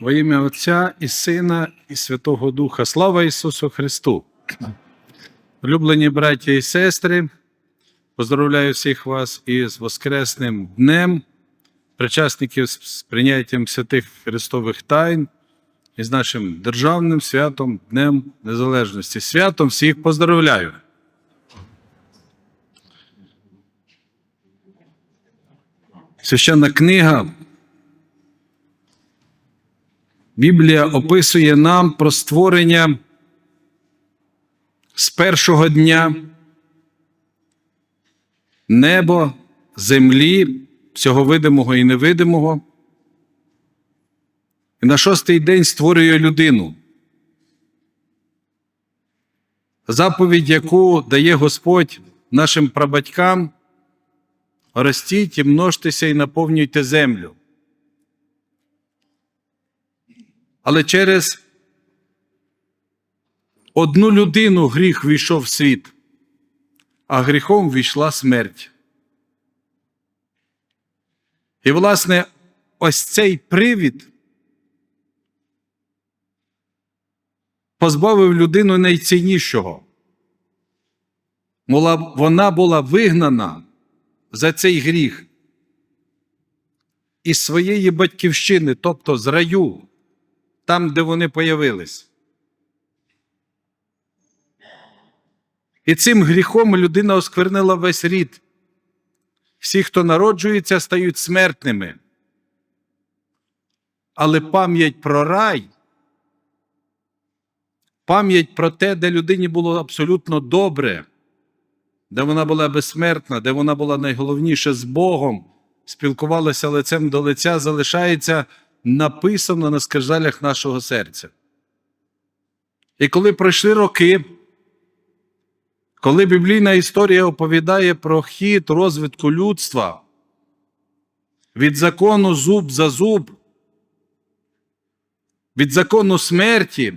Во ім'я Отця і Сина, і Святого Духа. Слава Ісусу Христу! Улюблені браття і сестри, поздравляю всіх вас із Воскресним днем, причасників з прийняттям святих Христових тайн і з нашим державним святом Днем Незалежності. Святом всіх поздравляю! Священна книга Біблія описує нам про створення з першого дня небо, землі, всього видимого і невидимого. І на шостий день створює людину. Заповідь, яку дає Господь нашим прабатькам, ростіть і множтеся і наповнюйте землю. Але через одну людину гріх війшов в світ, а гріхом війшла смерть. І, власне, ось цей привід позбавив людину найціннішого. Вона була вигнана за цей гріх із своєї батьківщини, тобто з раю там, де вони появились. І цим гріхом людина осквернила весь рід. Всі, хто народжується, стають смертними. Але пам'ять про рай, пам'ять про те, де людині було абсолютно добре, де вона була безсмертна, де вона була найголовніше з Богом, спілкувалася лицем до лиця, залишається написано на скрижалях нашого серця. І коли пройшли роки, коли біблійна історія оповідає про хід розвитку людства від закону зуб за зуб, від закону смерті,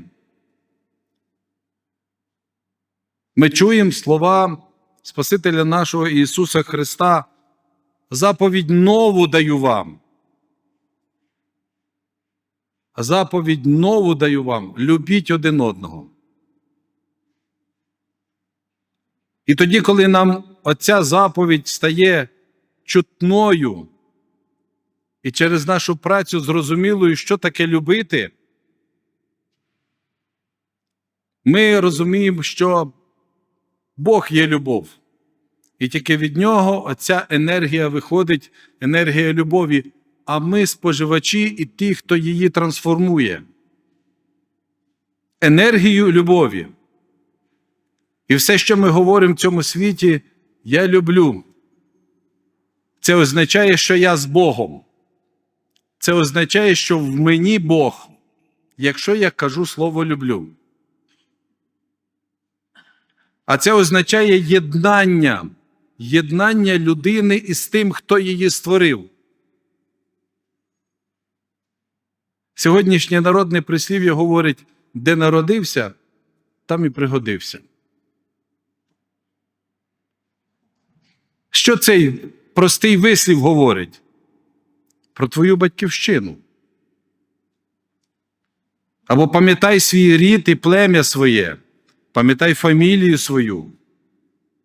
ми чуємо слова Спасителя нашого Ісуса Христа, заповідь нову даю вам. Заповідь нову даю вам, любіть один одного. І тоді, коли нам оця заповідь стає чутною і через нашу працю зрозумілою, що таке любити, ми розуміємо, що Бог є любов. І тільки від нього оця енергія виходить, енергія любові а ми споживачі і ті, хто її трансформує. Енергію любові. І все, що ми говоримо в цьому світі, я люблю. Це означає, що я з Богом. Це означає, що в мені Бог, якщо я кажу слово люблю. А це означає єднання, єднання людини із тим, хто її створив. Сьогоднішнє народне прислів'я говорить, де народився, там і пригодився. Що цей простий вислів говорить? Про твою батьківщину. Або пам'ятай свій рід і плем'я своє, пам'ятай фамілію свою,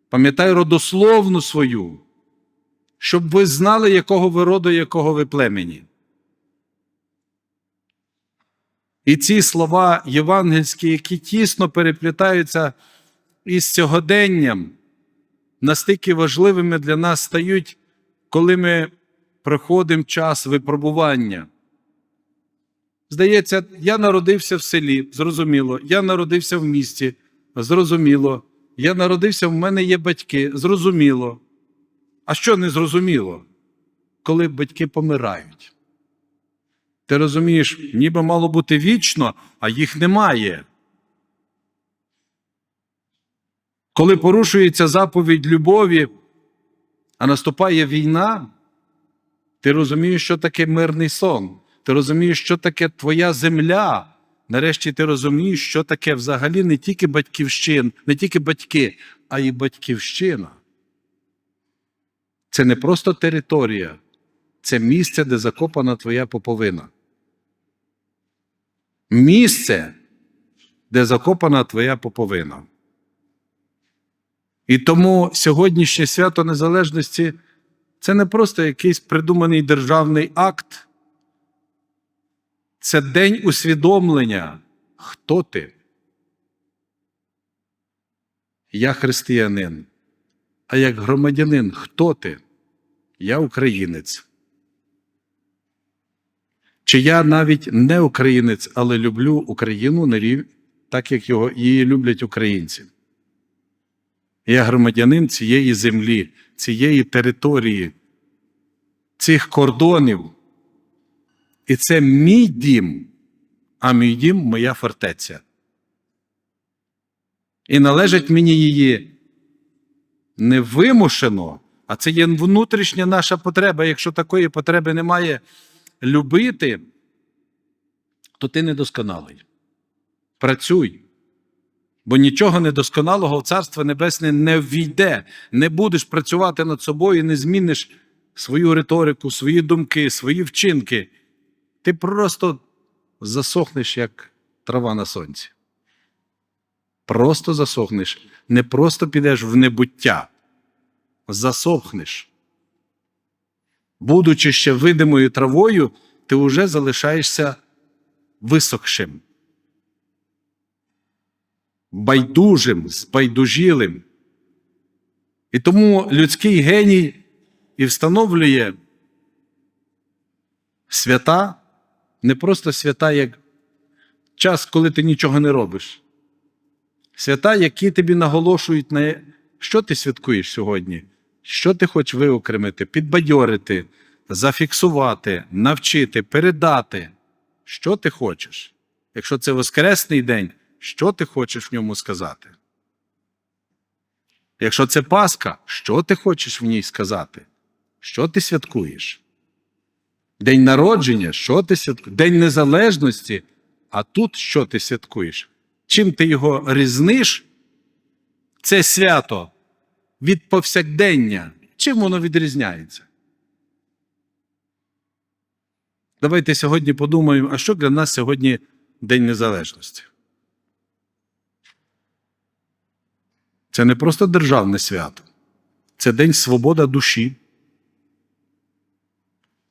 пам'ятай родословну свою, щоб ви знали, якого ви роду, якого ви племені. І ці слова євангельські, які тісно переплітаються із сьогоденням, настільки важливими для нас стають, коли ми проходимо час випробування. Здається, я народився в селі, зрозуміло, я народився в місті, зрозуміло, я народився, в мене є батьки, зрозуміло. А що не зрозуміло, коли батьки помирають? Ти розумієш, ніби мало бути вічно, а їх немає. Коли порушується заповідь любові, а наступає війна, ти розумієш, що таке мирний сон. Ти розумієш, що таке твоя земля. Нарешті ти розумієш, що таке взагалі не тільки батьківщина, не тільки батьки, а й батьківщина. Це не просто територія, це місце, де закопана твоя поповина. Місце, де закопана твоя поповина. І тому сьогоднішнє свято Незалежності це не просто якийсь придуманий державний акт, це день усвідомлення, хто ти. Я християнин. А як громадянин, хто ти? Я українець. Чи я навіть не українець, але люблю Україну на рів... так, як його, її люблять українці. Я громадянин цієї землі, цієї території, цих кордонів. І це мій дім, а мій дім моя фортеця. І належить мені її не вимушено, а це є внутрішня наша потреба. Якщо такої потреби немає любити, то ти недосконалий. Працюй. Бо нічого недосконалого в Царство Небесне не ввійде. Не будеш працювати над собою, не зміниш свою риторику, свої думки, свої вчинки. Ти просто засохнеш, як трава на сонці. Просто засохнеш. Не просто підеш в небуття, засохнеш. Будучи ще видимою травою, ти вже залишаєшся висохшим, байдужим, збайдужілим. І тому людський геній і встановлює свята, не просто свята, як час, коли ти нічого не робиш. Свята, які тобі наголошують на що ти святкуєш сьогодні, що ти хочеш виокремити, підбадьорити, зафіксувати, навчити, передати, що ти хочеш. Якщо це Воскресний день, що ти хочеш в ньому сказати? Якщо це Пасха, що ти хочеш в ній сказати? Що ти святкуєш? День народження, що ти святкуєш? День Незалежності, а тут що ти святкуєш? Чим ти його різниш, це свято від повсякдення. Чим воно відрізняється? Давайте сьогодні подумаємо, а що для нас сьогодні День Незалежності? Це не просто державне свято, це День свобода душі.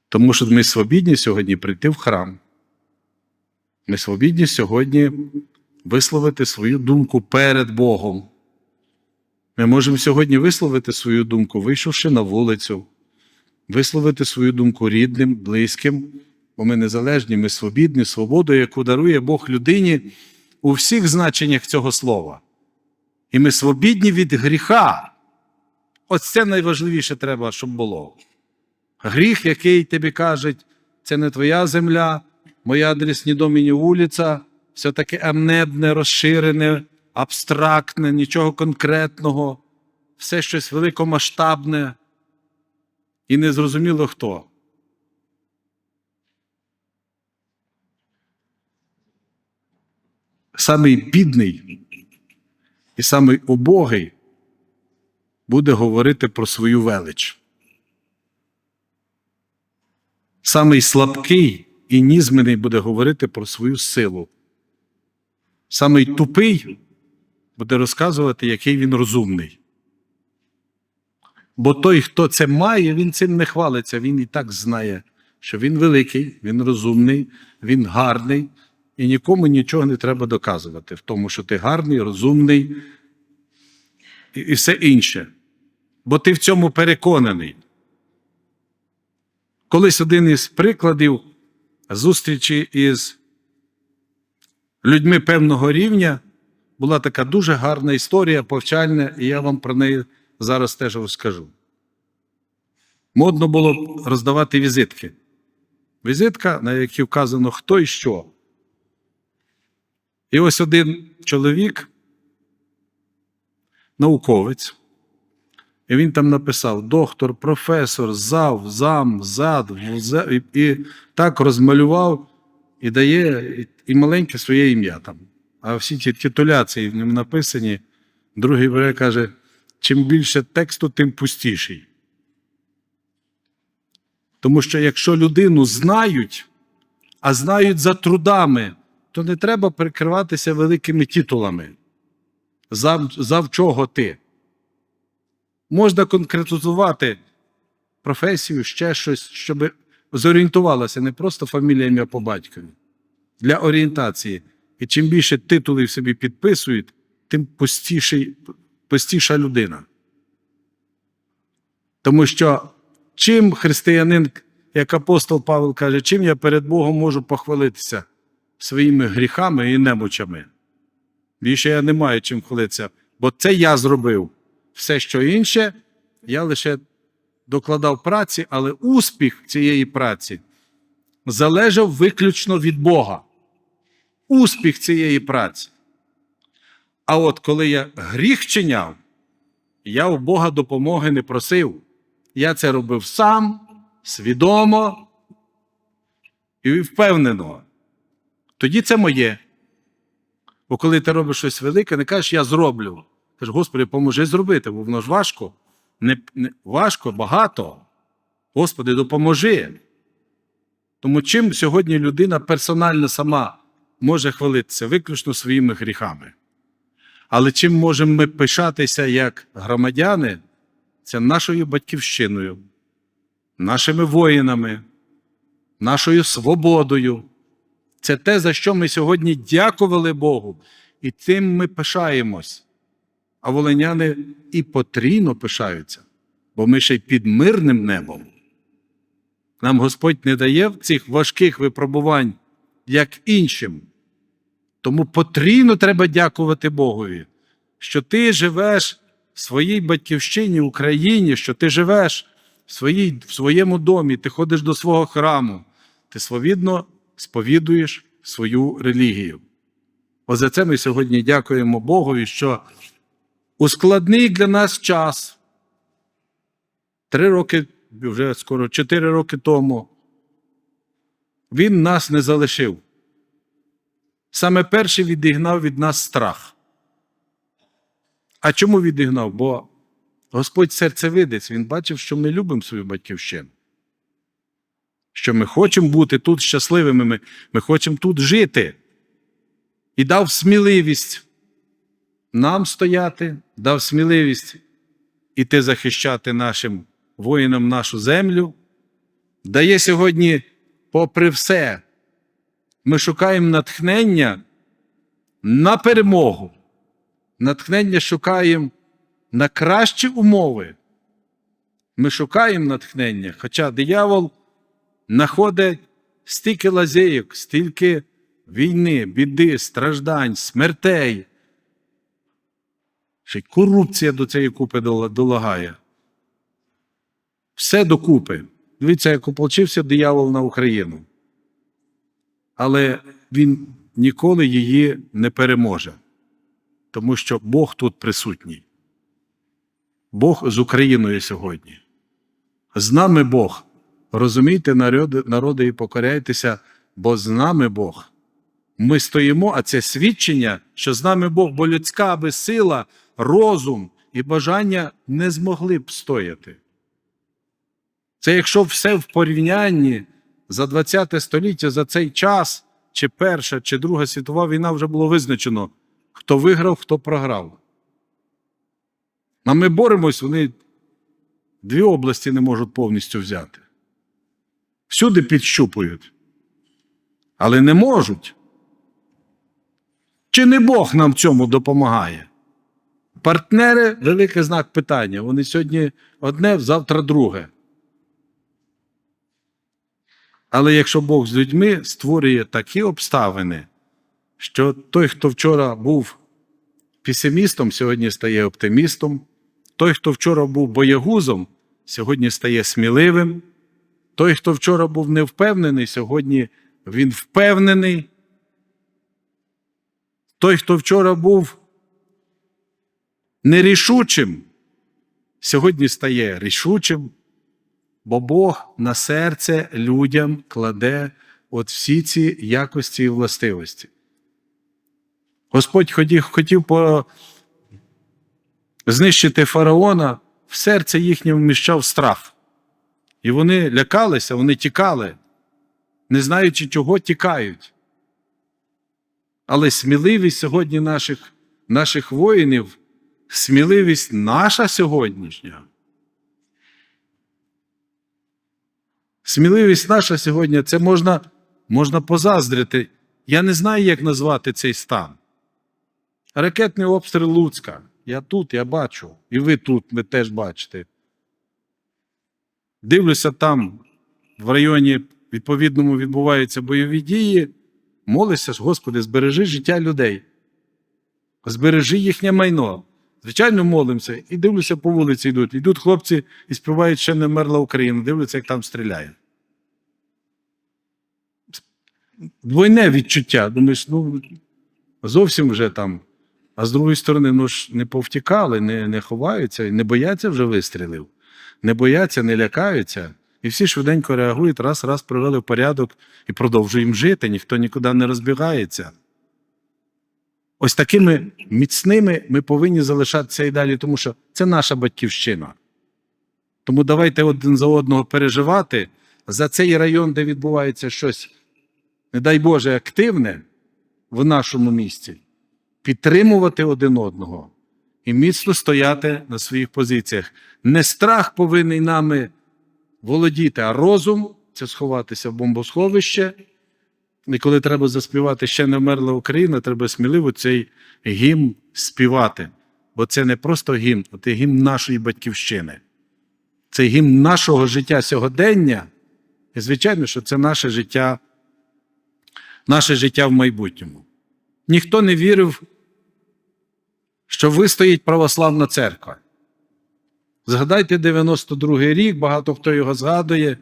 Тому що ми свобідні сьогодні прийти в храм. Ми свобідні сьогодні висловити свою думку перед Богом. Ми можемо сьогодні висловити свою думку, вийшовши на вулицю, висловити свою думку рідним, близьким, бо ми незалежні, ми свобідні, свободу, яку дарує Бог людині у всіх значеннях цього слова. І ми свобідні від гріха. Ось це найважливіше треба, щоб було. Гріх, який тобі кажуть, це не твоя земля, моя адресні доміні вулиця, все таке амнебне, розширене, абстрактне, нічого конкретного, все щось великомасштабне і незрозуміло хто. Самий бідний і самий убогий буде говорити про свою велич. Самий слабкий і нізменний буде говорити про свою силу. Самий тупий буде розказувати, який він розумний. Бо той, хто це має, він цим не хвалиться, він і так знає, що він великий, він розумний, він гарний, і нікому нічого не треба доказувати в тому, що ти гарний, розумний і, і все інше. Бо ти в цьому переконаний. Колись один із прикладів зустрічі із людьми певного рівня була така дуже гарна історія, повчальна, і я вам про неї зараз теж розкажу. Модно було роздавати візитки. Візитка, на якій вказано хто і що. І ось один чоловік, науковець, і він там написав: доктор, професор, зав, зам, зад, і, і так розмалював і дає і, і маленьке своє ім'я там. А всі ті титуляції в ньому написані. Другий бере каже: чим більше тексту, тим пустіший. Тому що якщо людину знають, а знають за трудами, то не треба прикриватися великими титулами. Зав, зав чого ти. Можна конкретизувати професію, ще щось, щоб зорієнтувалася не просто фамілія ім'я по батькові для орієнтації. І чим більше титулів собі підписують, тим пустіший, пустіша людина. Тому що чим християнин, як апостол Павел каже, чим я перед Богом можу похвалитися своїми гріхами і немочами? Більше я не маю чим хвалитися, бо це я зробив. Все, що інше, я лише докладав праці, але успіх цієї праці залежав виключно від Бога. Успіх цієї праці. А от коли я гріх чиняв, я у Бога допомоги не просив. Я це робив сам, свідомо і впевнено. Тоді це моє. Бо коли ти робиш щось велике, не кажеш, я зроблю. Кажеш, Господи, поможи зробити, бо воно ж важко. Не, не, важко, багато. Господи, допоможи. Тому чим сьогодні людина персонально сама може хвалитися виключно своїми гріхами. Але чим можемо ми пишатися як громадяни, це нашою батьківщиною, нашими воїнами, нашою свободою. Це те, за що ми сьогодні дякували Богу, і тим ми пишаємось. А волиняни і потрійно пишаються, бо ми ще й під мирним небом. Нам Господь не дає цих важких випробувань, як іншим. Тому потрійно треба дякувати Богові, що ти живеш в своїй батьківщині, Україні, що ти живеш в, своїй, в своєму домі, ти ходиш до свого храму, ти свобідно сповідуєш свою релігію. Ось за це ми сьогодні дякуємо Богові, що у складний для нас час, три роки, вже скоро чотири роки тому, Він нас не залишив. Саме перший відігнав від нас страх. А чому відігнав? Бо Господь серцевидець, Він бачив, що ми любимо свою батьківщину. Що ми хочемо бути тут щасливими, ми, ми хочемо тут жити. І дав сміливість нам стояти, дав сміливість іти захищати нашим воїнам нашу землю. Дає сьогодні, попри все, ми шукаємо натхнення на перемогу. Натхнення шукаємо на кращі умови. Ми шукаємо натхнення, хоча диявол знаходить стільки лазейок, стільки війни, біди, страждань, смертей. Ще й корупція до цієї купи долагає. Все докупи. Дивіться, як ополчився диявол на Україну. Але він ніколи її не переможе, тому що Бог тут присутній. Бог з Україною сьогодні. З нами Бог. Розумійте, народи, народи і покоряйтеся, бо з нами Бог. Ми стоїмо, а це свідчення, що з нами Бог, бо людська аби сила, розум і бажання не змогли б стояти. Це якщо все в порівнянні за 20 століття, за цей час, чи Перша, чи Друга світова війна вже було визначено, хто виграв, хто програв. А ми боремось, вони дві області не можуть повністю взяти. Всюди підщупують, але не можуть. Чи не Бог нам цьому допомагає? Партнери великий знак питання. Вони сьогодні одне, завтра друге. Але якщо Бог з людьми створює такі обставини, що той, хто вчора був песимістом, сьогодні стає оптимістом, той, хто вчора був боягузом, сьогодні стає сміливим, той, хто вчора був невпевнений, сьогодні він впевнений. Той, хто вчора був нерішучим, сьогодні стає рішучим, бо Бог на серце людям кладе от всі ці якості і властивості. Господь хотів, по... знищити фараона, в серце їхнє вміщав страх. І вони лякалися, вони тікали, не знаючи, чого тікають. Але сміливість сьогодні наших, наших воїнів, сміливість наша сьогоднішня. Сміливість наша сьогодні, це можна, можна позаздрити. Я не знаю, як назвати цей стан. Ракетний обстріл Луцька. Я тут, я бачу. І ви тут, ви теж бачите. Дивлюся, там в районі відповідному відбуваються бойові дії. Молися ж, Господи, збережи життя людей. Збережи їхнє майно. Звичайно, молимося. І дивлюся, по вулиці йдуть. Йдуть хлопці і співають, ще не вмерла Україна. Дивлюся, як там стріляє. Двойне відчуття. Думаєш, ну зовсім вже там. А з другої сторони, ну ж не повтікали, не, не ховаються, не бояться вже вистрілів, не бояться, не лякаються. І всі швиденько реагують, раз, раз привели в порядок і продовжуємо жити, ніхто нікуди не розбігається. Ось такими міцними ми повинні залишатися і далі, тому що це наша батьківщина. Тому давайте один за одного переживати за цей район, де відбувається щось, не дай Боже, активне в нашому місті, підтримувати один одного і міцно стояти на своїх позиціях. Не страх повинен нами володіти, а розум це сховатися в бомбосховище. І коли треба заспівати ще не вмерла Україна, треба сміливо цей гімн співати. Бо це не просто гімн, а це гімн нашої батьківщини. Це гімн нашого життя сьогодення. І, звичайно, що це наше життя, наше життя в майбутньому. Ніхто не вірив, що вистоїть православна церква. Згадайте 92-й рік, багато хто його згадує,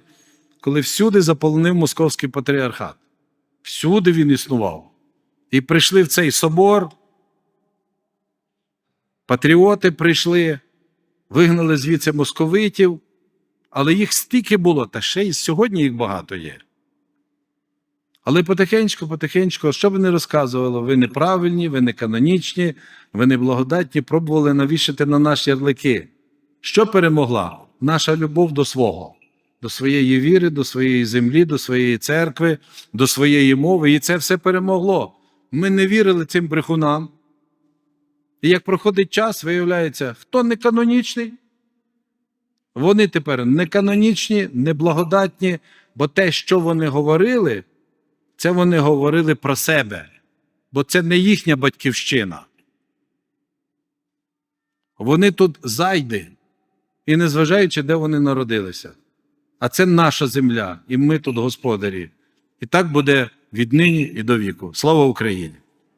коли всюди заполонив московський патріархат. Всюди він існував. І прийшли в цей собор. Патріоти прийшли, вигнали звідси московитів, але їх стільки було, та ще й сьогодні їх багато є. Але потихеньку, потихеньку, що б не розказувало, ви неправильні, ви не канонічні, ви не благодатні, пробували навішати на наші ярлики. Що перемогла? Наша любов до свого, до своєї віри, до своєї землі, до своєї церкви, до своєї мови. І це все перемогло. Ми не вірили цим брехунам. І як проходить час, виявляється, хто не канонічний, вони тепер не канонічні, неблагодатні, бо те, що вони говорили, це вони говорили про себе, бо це не їхня батьківщина. Вони тут зайди, і незважаючи, де вони народилися. А це наша земля, і ми тут господарі. І так буде віднині і до віку. Слава Україні!